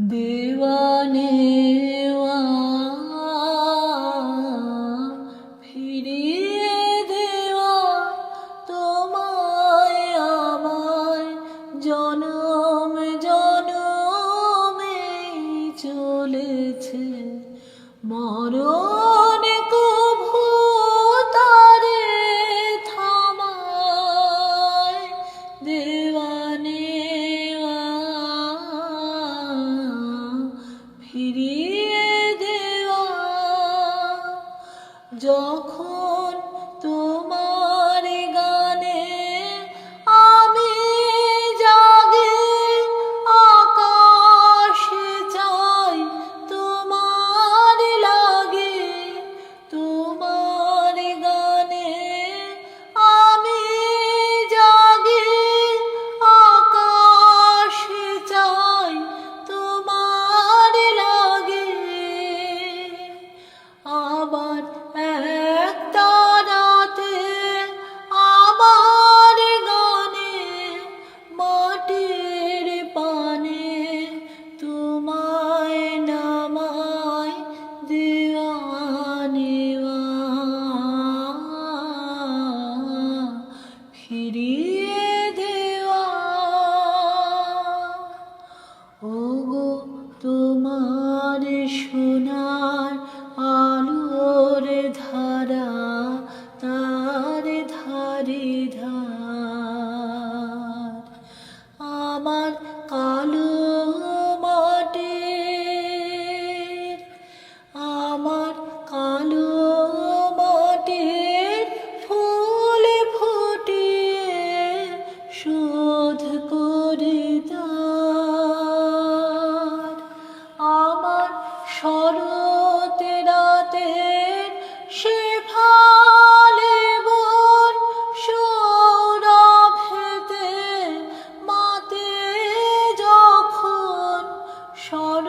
दीवाने ফিরিয়ে দেওয়া যখন কালো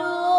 Oh.